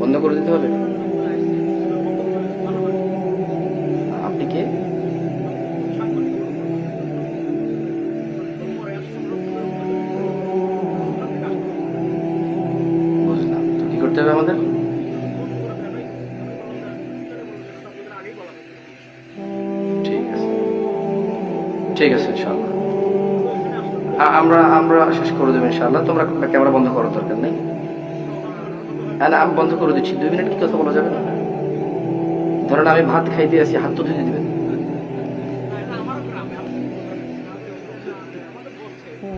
বন্ধ করে দিতে হবে? আপনি কে? বুঝলাম। তো করতে হবে আমাদের? ঠিক আছে। ঠিক আছে, ইনশাআল্লাহ। আ- আমরা আমরা শেষ করে দেবো ইনশাআল্লাহ। তোমরা ক্যামেরা বন্ধ করার দরকার নেই। না আমি বন্ধ করে দিচ্ছি। দুই মিনিট কি কথা বলা যাবে না? ধরেন আমি ভাত খাইতে আসি, হাত তো ধুতে দিবেন।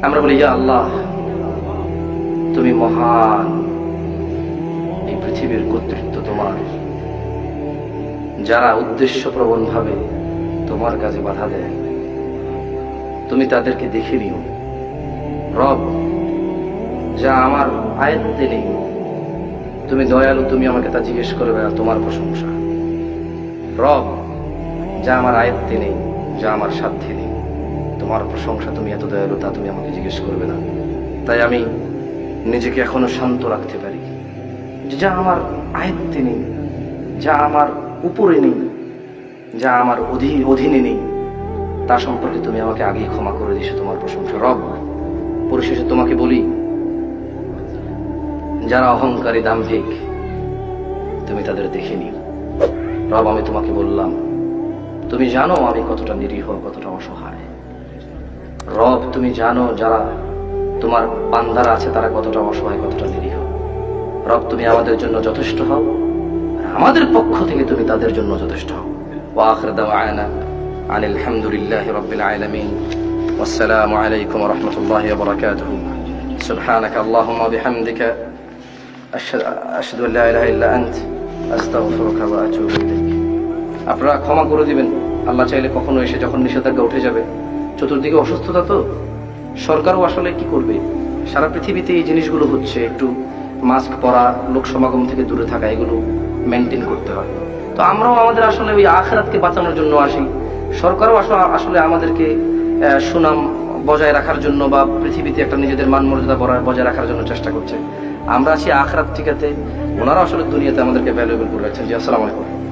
আমরা বলি, ইয়া আল্লাহ, তুমি মহান। এই পৃথিবীর কর্তৃত্ব তোমার। যারা উদ্দেশ্য প্রবণ ভাবে তোমার কাজে বাধা দেয়, তুমি তাদেরকে দেখে নিও রব, যা আমার আয়ত্তে নেই তুমি দয়ালু, তুমি আমাকে তা জিজ্ঞেস করবে আর তোমার প্রশংসা। রব, যা আমার আয়ত্তে নেই, যা আমার সাধ্যে নেই, তোমার প্রশংসা তুমি এত দয়ালু, তা তুমি আমাকে জিজ্ঞেস করবে না। তাই আমি নিজেকে এখনও শান্ত রাখতে পারি। যে আমার আয়ত্তে নেই, যা আমার উপরে নেই, যা আমার অধীন অধীনে নেই, তা সম্পর্কে তুমি আমাকে আগেই ক্ষমা করে দিছো তোমার প্রশংসা। রব, পরিশেষে তোমাকে বলি যারা অহংকারী দাম্ভিক তুমি তাদের দেখে নিও রব আমি তোমাকে বললাম তুমি জানো আমি কতটা নিরীহ কতটা অসহায় রব তুমি জানো যারা তোমার বান্দারা আছে তারা কতটা অসহায় কতটা নিরীহ রব তুমি আমাদের জন্য যথেষ্ট হও আর আমাদের পক্ষ থেকে তুমি তাদের জন্য যথেষ্ট হও ওয়াখির দাওয়ানা আনিল হামদুলিল্লাহি রাব্বিল আলামিন والسلام عليكم ورحمة الله وبركاته سبحانك اللهم وبحمدك আশহাদু আল্লা ইলাহা ইল্লা আনত, আস্তাগফিরুকা ওয়া আতুবু ইলাইক। আপনারা ক্ষমা করে দিবেন, আল্লাহ চাইলে কখনো এসে যখন নিষেধাজ্ঞা উঠে যাবে, চতুর্দিকে অসুস্থতা তো? সরকারও আসলে কি করবে? সারা পৃথিবীতে এই জিনিসগুলো হচ্ছে, একটু মাস্ক পরা, লোক সমাগম থেকে দূরে থাকা, এগুলো মেনটেন করতে হয়। তো আমরাও আমাদের আসলে ওই আখেরাতকে বাঁচানোর জন্য আসি। সরকারও আসলে আমাদেরকে সুনাম বজায় রাখার জন্য বা পৃথিবীতে একটা নিজেদের মান মর্যাদা বজায় রাখার জন্য চেষ্টা করছে। আমরা আছি আখরাত ঠিকাতে। ওনারা আসলে দুনিয়াতে আমাদেরকে ভ্যালুয়েবল করে রাখছেন। জি আসসালামু আলাইকুম।